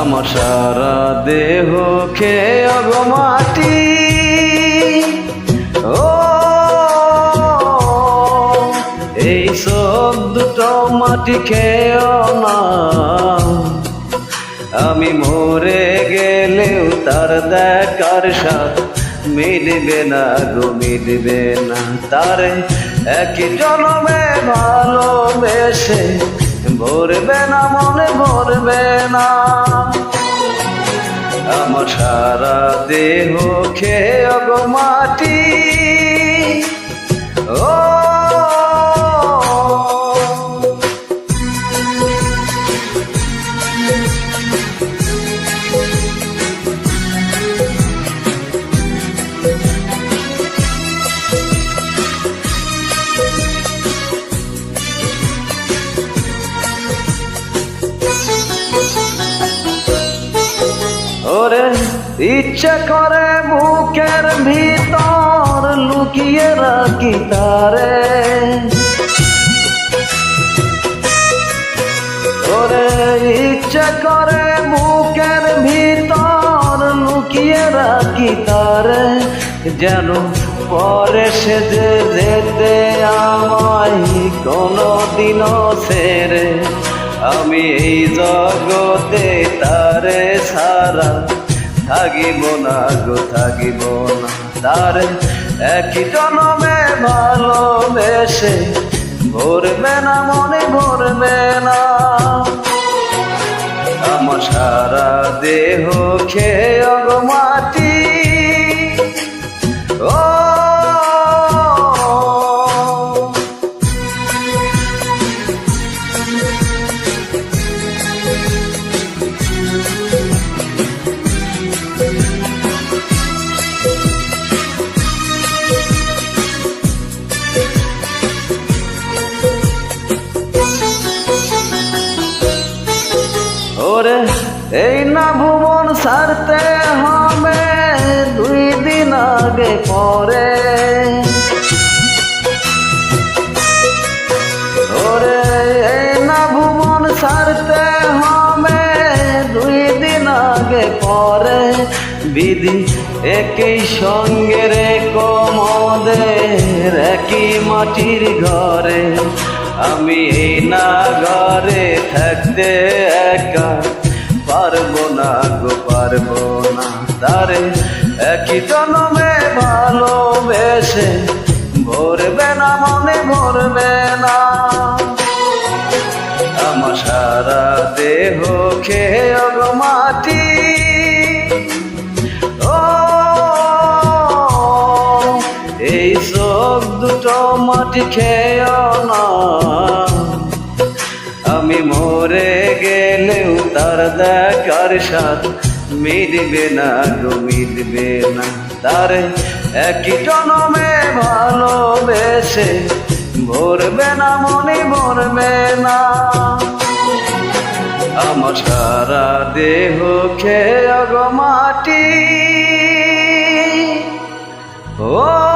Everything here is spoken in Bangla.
আমার সারা দেহ খেয়ে মাটি। ও, এই সব দুটো মাটি খেয়ে না। আমি মরে গেলেও তার দেখার সাথে মিলবে না গো মিলবে না। তারে একই জন্মে ভালোবেসে ভরবে না, মনে ভরবে না। আমার সারা দেহ খেয়ে গো ওরে ইচ্ছে করে বুকের ভিতর লুকিয়ে রাখি তারে। ওরে, ইচ্ছে করে বুকের ভিতর লুকিয়ে রাখি তারে, যেন পরে সে যে যেতে আমায় কোনো দিনও সেরে। আমি এই জগতে তারে সারা থাকিব না গো, থাকিব না। তার একই জনমে ভালোবেসে ভরবে না, মনে ভরবে না। আমার সারা দেহ খেয়ে ওরে এই না ভুবন সারতে হবে দুই দিন আগে পরে। ওরে, এই না ভুবন সারতে হবে দুই দিন আগে পরে। বিধি একই সঙ্গে রে কমদের একই মাটির ঘরে। আমি এই না ঘরে থাকতে পারব না গো, পারব না। তারে একই জন্মে ভালোবেসে ভরবে না, মনে ভরবে না। আমার সারা দেহ খেয়ে মাটি। এই সব দুটো মাটি খেয়েও না। দেখার সাথ মিলবে না গো, মিলবে না তার। একই জনমে ভালোবেসে ভরবে না মনে ভরবে না। আমার সারা দেহ খেয়ে মাটি। ও